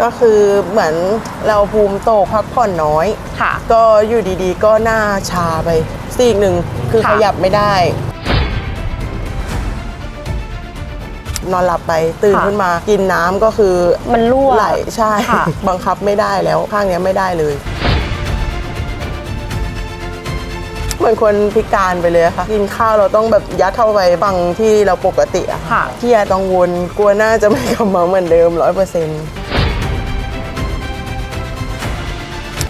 ก็คือเหมือนเราภูมิโตกพักผ่อนน้อย ค่ะ ก็อยู่ดีๆ ก็หน้าชาไปซีกหนึ่งคือค่ะขยับไม่ได้ นอนหลับไปตื่นค่ะ ขึ้นมากินน้ำก็คือมันรั่วไหลใช่ ค่ะ บังคับไม่ได้แล้วข้างเนี้ยไม่ได้เลยเหมือนคนพิการไปเลยอะค่ะ กินข้าวเราต้องแบบยัดเข้าไปบังที่เราปกติอะค่ะ เครียดกังวลกลัวหน้าจะไม่กลับมาเหมือนเดิมร้อยเปอร์เซ็นต์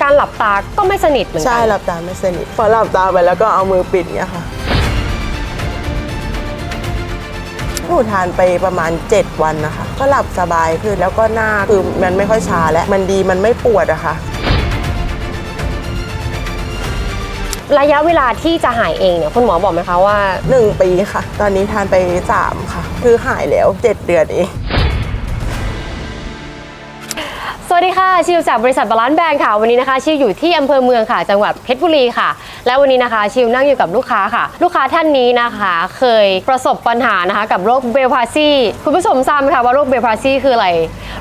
การหลับตาก็ไม่สนิทเหมือนกัใช่หลับตาไม่สนิทพอหลับตาไปแล้วก็เอามือปิดเนี้ยค่ะหนูทานไปประมาณ 7 วันนะคะ ก็หลับสบายขึ้นแล้วก็หน้าคือมันไม่ค่อยชาแล้วมันดีมันไม่ปวดอะค่ะระยะเวลาที่จะหายเองเนี่ยคุณหมอบอกไหมคะว่า 1 ปีค่ะ ตอนนี้ทานไป 3 ค่ะ คือหายแล้ว 7 เดือนเอง วัสดีค่ะ ชิวจากบริษัทบาลานซ์แบงค์ค่ะ วันนี้นะคะ ชิวอยู่ที่อำเภอเมืองค่ะ จังหวัดเพชรบุรีค่ะ และวันนี้นะคะ ชิวนั่งอยู่กับลูกค้าค่ะ ลูกค้าท่านนี้นะคะ เคยประสบปัญหานะคะ กับโรคเบลพาซีคุณผู้ชมทราบไหมคะว่าโรคเบลพาซีคืออะไร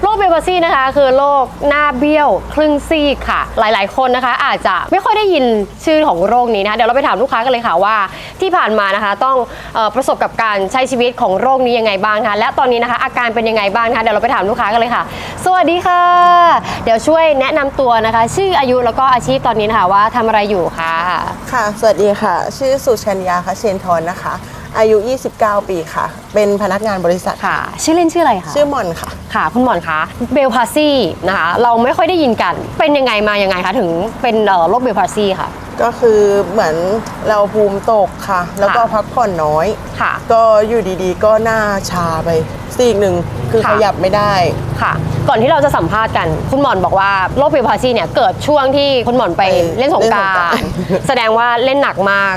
โรคเบลซี่นะคะ คือโรคหน้าเบี้ยวครึ่งซีกค่ะ หลายๆ คนนะคะ อาจจะไม่ค่อยได้ยินชื่อของโรคนี้นะคะเดี๋ยวเราไปถามลูกค้ากันเลยค่ะว่า ที่ผ่านมานะคะต้องออประสบกับการใช้ชีวิตของโรคนี้ยังไงบ้างคะและตอนนี้นะคะ อาการเป็นยังไงบ้างคะเดี๋ยวเราไปถามลูกค้ากันเลยค่ะ สวัสดีค่ะ เดี๋ยวช่วยแนะนำตัวนะคะ ชื่ออายุแล้วก็อาชีพตอนนี้นะคะว่าทำอะไรอยู่คะค่ะ สวัสดีค่ะ ชื่อสุชัญญาคะเชนทรนะคะ อายุ 29 ปีค่ะ เป็นพนักงานบริษัท ค่ะ ชื่อเล่นชื่ออะไรคะชื่อหมอนค่ะ ค่ะ คุณหมอนคะเบลพาซีนะคะ เราไม่ค่อยได้ยินกัน เป็นยังไงมายังไงคะ ถึงเป็นเอ่อโรคเบลพาซีค่ะ ก็คือเหมือนเราภูมิตกค่ะ แล้วก็ค่ะพักผ่อนน้อย ค่ะ ก็อยู่ดีๆ ก็หน้าชาไปซีกหนึ่งคือค่ะขยับไม่ได้ค่ะ ก่อนที่เราจะสัมภาษณ์กัน คุณหมอนบอกว่าโรคเบลพาซีเนี่ยเกิดช่วงที่คุณหมอนไปไปเล่นสงกรารเล่นสงกรานต์แสดงว่าเล่นหนักมาก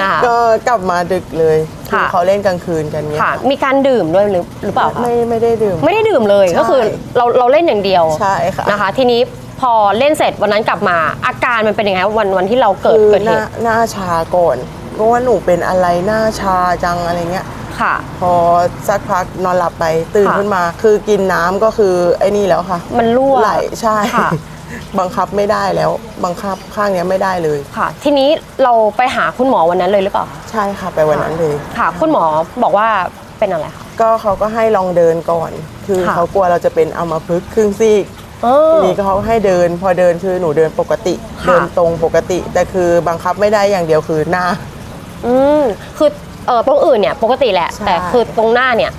นะคะก็กลับมาดึกเลยคือค่ะเขาเล่นกลางคืนกันเนี่ยค่ะ มีการดื่มด้วยหรือหรือเปล่าคะไม่ไม่ได้ดื่ม ไม่ได้ดื่มเลยใช่ก็คือเราเราเล่นอย่างเดียวใช่ค่ะนะคะ ทีนี้ พอเล่นเสร็จวันนั้นกลับมา อาการมันเป็นยังไงวันวันที่เราเกิดคือเกิดหเหน้าตุหน้าชาก่อนเพราะว่าหนูเป็นอะไรหน้าชาจังอะไรเงี้ย ค่ะ พอสักพักนอนหลับไปตื่นค่ะ ขึ้นมา คือกินน้ำก็คือไอ้นี่แล้วค่ะมันรั่วไหลใช่ ค่ะ บังคับไม่ได้แล้ว บังคับข้างเนี้ยไม่ได้เลย ค่ะ ทีนี้เราไปหาคุณหมอวันนั้นเลยหรือเปล่าใช่ค่ะไปวันนั้นเลย ค่ะ คุณหมอบอกว่าเป็นอะไรคะ ก็เขาก็ให้ลองเดินก่อน คือค่ะ เขากลัวเราจะเป็นอัมพฤกษ์ครึ่งซีก เออทีนี้ก็เขาให้เดิน พอเดินคือหนูเดินปกติ ค่ะ เดินตรงปกติ แต่คือบังคับไม่ได้อย่างเดียวคือหน้า อืมคือเออตรงอื่นเนี่ยปกติแหละ ใช่ แต่คือตรงหน้าเนี่ย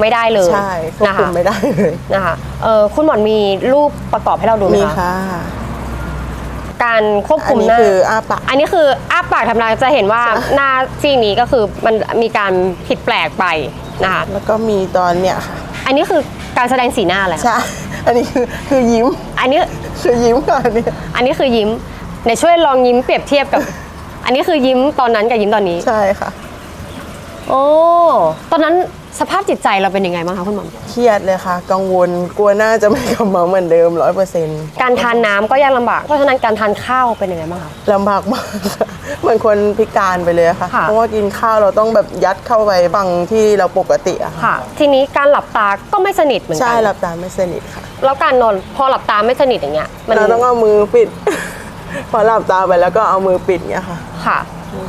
ไม่ได้เลยใช่ควบนะคุคะมไม่ได้เลยนะคะเออคุณหมอนมีรูปประกอบให้เราดูไหมมีคะค่ะการควบอัคุนมนี้หน้า คืออ้าปาก อันนี้คืออ้าปากทำลายจะเห็นว่าใช่ หน้าซีกนี้ก็คือมันมีการผิดแปลกไปนะคะแล้วก็มีตอนเนี้ยค่ะอันนี้คือการแสดงสีหน้าแหละ ใช่ อันนี้คือคือยิ้มอันนี้คือยิ้มก่อนเนี่ยอันนี้คือยิ้มไหนช่วยลองยิ้มเปรียบเทียบกับ อันนี้คือยิ้มตอนนั้นกับยิ้มตอนนี้ ใช่ค่ะ โอ้ตอนนั้นสภาพจิตใจเราเป็นยังไงบ้างคะคุณหมอเครียดเลยค่ะ กังวลกลัวหน้าจะไม่กลับมาเหมือนเดิมร้อยเปอร์เซ็นต์การทานน้ำก็ยากลำบาก เพราะฉะนั้นการทานข้าวเป็นยังไงบ้างคะ ลำบากมากค่ะเหมือนคนพิการไปเลยค่ะ ค่ะ เพราะว่ากินข้าวเราต้องแบบยัดเข้าไปบังที่เราปกติอะค่ะ ค่ะ ทีนี้การหลับตาก็ไม่สนิทเหมือนกั ใช่หลับตาไม่สนิทค่ะ แล้วการนอนพอหลับตาไม่สนิทอย่างเงี้ยมันเราต้องเอามือปิด พอหลับตาไปแล้วก็เอามือปิดเงี้ยค่ะ ค่ะ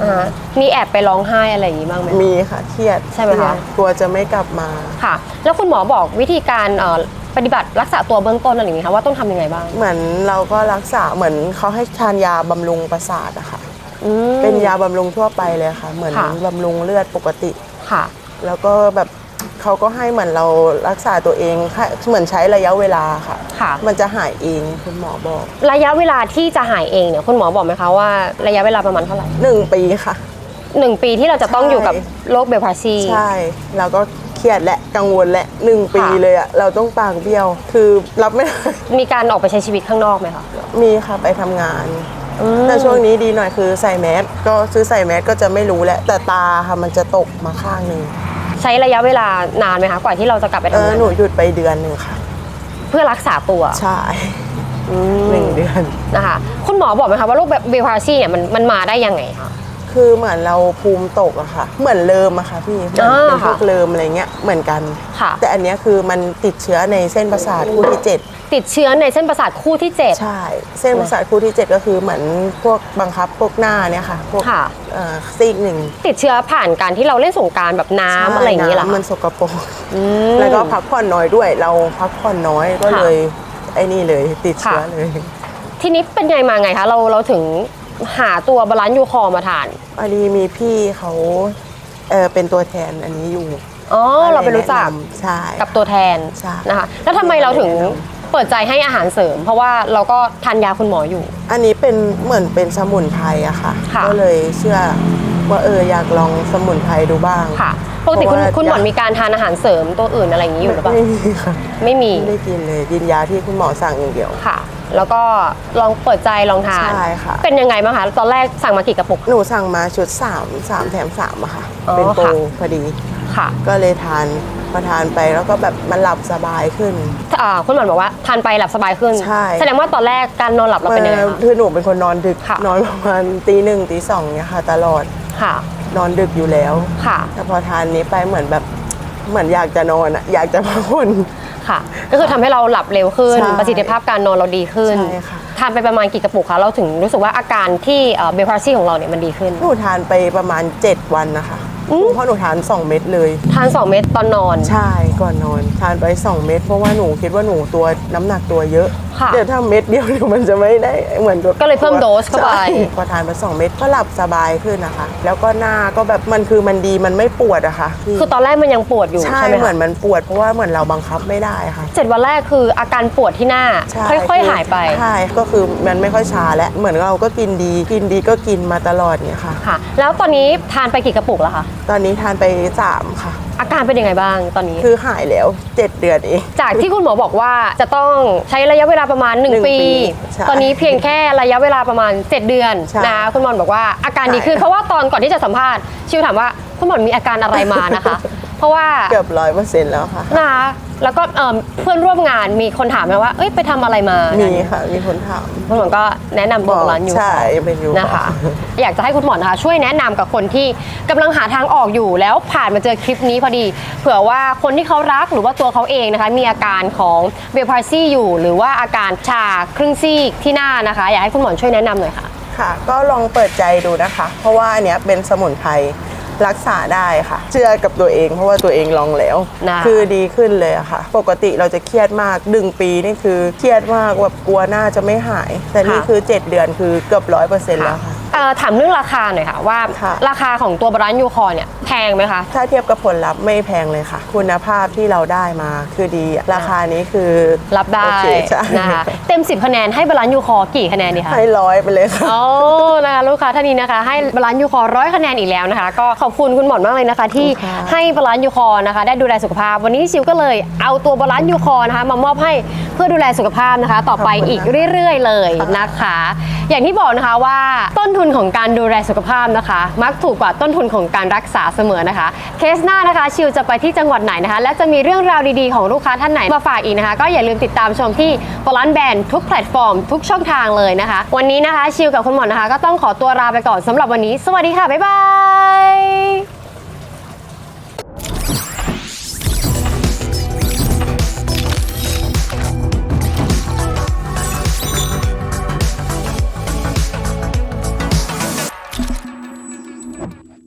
อ่าฮะมีแอบไปร้องไห้อะไรอย่างงี้บ้างไหม มีค่ะเครียดใช่ไหมคะกลัวจะไม่กลับมา ค่ะ แล้วคุณหมอบอกวิธีการเอ่อปฏิบัติรักษาตัวเบื้องต้นอะไรอย่างงี้คะว่าต้องทำยังไงบ้างเหมือนเราก็รักษาเหมือนเขาให้ทานยาบำรุงประสาทอะค่ะ อืม เป็นยาบำรุงทั่วไปเลยค่ะ เหมือนค่ะ บำรุงเลือดปกติ ค่ะ แล้วก็แบบ เขาก็ให้เหมือนเรารักษาตัวเองค่ะเหมือนใช้ระยะเวลาค่ะ ค่ะ มันจะหายเองคุณหมอบอกระยะเวลาที่จะหายเองเนี่ยคุณหมอบอกไหมคะว่าระยะเวลาประมาณเท่าไหร่หนึ่งปีค่ะ หนึ่งปีที่เราจะต้องใช่อยู่กับโรคเบลพาซี ใช่เราก็เครียดและกังวลและหนึ่งปีค่ะ เลยอะเราต้องปากเบี้ยว คือรับไม่ได้ มีการออกไปใช้ชีวิตข้างนอกไหมคะมีค่ะไปทำงาน อืมแต่ช่วงนี้ดีหน่อยคือใส่แมสก็ซื้อใส่แมสก็จะไม่รู้แหละแต่ตาค่ะมันจะตกมาข้างหนึ่ง ใช้ระยะเวลานานไหมคะกว่าที่เราจะกลับไปเอทำองานหนูหยุดไปเดือนหนึ่งค่ะ เพื่อรักษาตัวใช่อืมหนึ่งเดือน นะคะคุณหมอบอกไหมคะว่าโรคเบลพาซีเนี่ยมันมันมาได้ยังไงคะ คคือเหมือนเราภูมิตกอะค่ะ เหมือนเลิมอะค่ะพี่เหมือนอ่าเป็นพวกค่ะเลิมอะไรเงี้ยเหมือนกัน ค่ะ แต่อันเนี้ยคือมันติดเชื้อในเส้นประสาทคู่ที่7ติดเชื้อในเส้นประสาทคู่ที่ 7 ใช่ เส้นประสาทคู่ที่7ก็คือเหมือนพวกบังคับพวกหน้าเนี่ยค่ะ พวกค่ะ เอ่อซีกหนึ่งติดเชื้อผ่านการที่เราเล่นสงกรารแบบน้ำอะไรอย่างนี้เหรอใช่คะมันสกปรก อืม แล้วก็พักผ่อนน้อยด้วย เราพักผ่อนน้อยก็ค่ะเลยไอ้นี่เลยติดเชื้อค่ะ เลย ทีนี้เป็นไงมาไงคะเราเราถึงหาตัวบาลานซ์ยูคอร์มาทาน อันนี้มีพี่เขาเออเป็นตัวแทนอันนี้อยู่อ๋อเราไปรู้จักแนะนำใช่ กับตัวแทนใช่นะคะแล้วทำไมเราถึงเปิดใจให้อาหารเสริม เพราะว่าเราก็ทานยาคุณหมออยู่ อันนี้เป็นเหมือนเป็นสมุนไพรอะค่ะค่ะก็เลยเชื่อว่าเอออยากลองสมุนไพรดูบ้างค่ะปกติคุณเพราะว่าคุณหมอมีการทานอาหารเสริมตัวอื่นอะไรอย่างนี้อยู่หรือเปล่าไม่มีค่ะไม่มีไม่ได้กินเลยกินยาที่คุณหมอสั่งอย่างเดียวค่ะ แล้วก็ลองเปิดใจลองทานใช่ค่ะ เป็นยังไงบ้างคะตอนแรกสั่งมากี่กระปุก หนูสั่งมาชุด3 3แถม3อะค่ะ อ๋อเป็นโปรค่ะ พอดี ค่ะก็เลยทานพอทานไปแล้วก็แบบมันหลับสบายขึ้น อ่าคุณหมอบอกว่าทานไปหลับสบายขึ้น ใช่ แสดงว่าตอนแรกการนอนหลับเราเป็นยังไงคะ คือหนูเป็นคนนอนดึก ค่ะ นอนประมาณตีหนึ่งตีสองเนี่ยค่ะ ตลอดค่ะนอนดึกอยู่แล้ว ค่ะ แต่พอทานนี้ไปเหมือนแบบเหมือนอยากจะนอนอะอยากจะพักผ่อน ค่ะ ก็คือทำให้เราหลับเร็วขึ้น ใช่ประสิทธิภาพการนอนเราดีขึ้น ใช่ค่ะ ทานไปประมาณกี่กระปุกคะ เราถึงรู้สึกว่าอาการที่เบลพาซี่อ Bell Palsy ของเราเนี่ยมันดีขึ้น หนูทานไปประมาณ 7 วันนะคะ เพราะหนูทาน 2 เม็ดเลย ทาน 2 เม็ดตอนนอน ใช่ก่อนนอน ทานไป 2 เม็ดเพราะว่าหนูคิดว่าหนูตัวน้ำหนักตัวเยอะ ค่ะเดี๋ยวถ้าเม็ดเดียวเดี๋ยวมันจะไม่ได้เหมือนตัวก็เลยเพิ่มโดสเข้าไป ใช่พอทานไป 2 เม็ดก็หลับสบายขึ้นนะคะ แล้วก็หน้าก็แบบมันคือมันดีมันไม่ปวดอะค่ะพี่คือตอนแรกมันยังปวดอยู่ใช่ใช่ไหมเหมือคะนมันปวดเพราะว่าเหมือนเราบังคับไม่ได้ค่ะ เจ็ดวันแรกคืออาการปวดที่หน้า ใช่ค่อยๆ หายไป ใช่ก็คือมันไม่ค่อยชาแล้วเหมือนเราก็กินดี กินดีก็กินมาตลอดเนี่ยค่ะ ค่ะ แล้วตอนนี้ทานไปกี่กระปุกแล้วคะตอนนี้ทานไป3ค่ะ อาการเป็นยังไงบ้างตอนนี้ คือหายแล้ว7เดือนเอง จากที่คุณหมอบอกว่าจะต้องใช้ระยะเวลาประมาณ หนึ่ง1 ปี ปีใช่ตอนนี้เพียงแค่ระยะเวลาประมาณ 7 เดือนใช่นะคุณหมอบอกว่าอาการดีขึ้นใช่ เพราะว่าตอนก่อนที่จะสัมภาษณ์ชิวถามว่าคุณหมอมีอาการอะไรมานะคะ เพราะว่าเกือบร้อยเปอร์เซ็นต์แล้วค่ะ นะคะ แล้วก็เอิ่มเพื่อนร่วมงานมีคนถามนะว่า เอ้ยไปทำอะไรมามีมีค่ะ มีคนถามคุณหมอก็แนะนำตัวบอกร้านอยู่ ใช่เป็นยูนะคะ อยากจะให้คุณหมอนะคะช่วยแนะนำกับคนที่กำลังหาทางออกอยู่แล้วผ่านมาเจอคลิปนี้พอดี เผื่อว่าคนที่เขารักหรือว่าตัวเขาเองนะคะ มีอาการของเบลพาร์ซี่อยู่ หรือว่าอาการชาครึ่งซีกที่หน้านะคะ อยากให้คุณหมอช่วยแนะนำหน่อยค่ะ ค่ะ ก็ลองเปิดใจดูนะคะ เพราะว่าอันเนี้ยเป็นสมุนไพร รักษาได้ค่ะ เชื่อกับตัวเองเพราะว่าตัวเองลองแล้วนะคะคือดีขึ้นเลยอะค่ะ ปกติเราจะเครียดมากดึงปีนี่คือเครียดมากแบบกลัวหน้าจะไม่หาย แต่นี่คือ 7 เดือนคือเกือบร้อยเปอร์เซ็นต์แล้วค่ะ เอ่อถามเรื่องราคาหน่อยค่ะว่า ค่ะ ราคาของตัวบรานยูคอร์เนี่ยแพงไหมคะ ถ้าเทียบกับผลลัพธ์ไม่แพงเลยค่ะ คุณภาพที่เราได้มาคือดีราคานี้คือรับได้โอเคใช่นะคะเต็ม 10 คะแนนให้บรานยูคอร์กี่คะแนนดีคะให้ร้อยไปเลยค่ะโอ้นะคะลูกค้าท่านนี้นะคะ ให้บาลานซ์ยูคอร้อยคะแนนอีกแล้วนะคะ ก็ขอบคุณคุณหมอนมากเลยนะคะ ที่ขอบคุณค่ะให้บาลานซ์ยูคอนะคะ ได้ดูแลสุขภาพ วันนี้ชิวก็เลยเอาตัวบาลานซ์ยูคอนะคะมามอบให้เพื่อดูแลสุขภาพนะคะ ต่อไปอีกเรื่อย ๆ เลยนะคะ อย่างที่บอกนะคะว่าต้นทุนของการดูแลสุขภาพนะคะ มักถูกกว่าต้นทุนของการรักษาเสมอนะคะ เคสหน้านะคะชิวจะไปที่จังหวัดไหนนะคะ และจะมีเรื่องราวดีๆของลูกค้าท่านไหนมาฝากอีกนะคะ ก็อย่าลืมติดตามชมที่บาลานแบนทุกแพลตฟอร์ม ทุกช่องทางเลยนะคะ วันนี้นะคะชิวกับคุณหมอนะคะ ก็ต้องขอตัวลาไปก่อนสำหรับวันนี้ สวัสดีค่ะบ๊ายบาย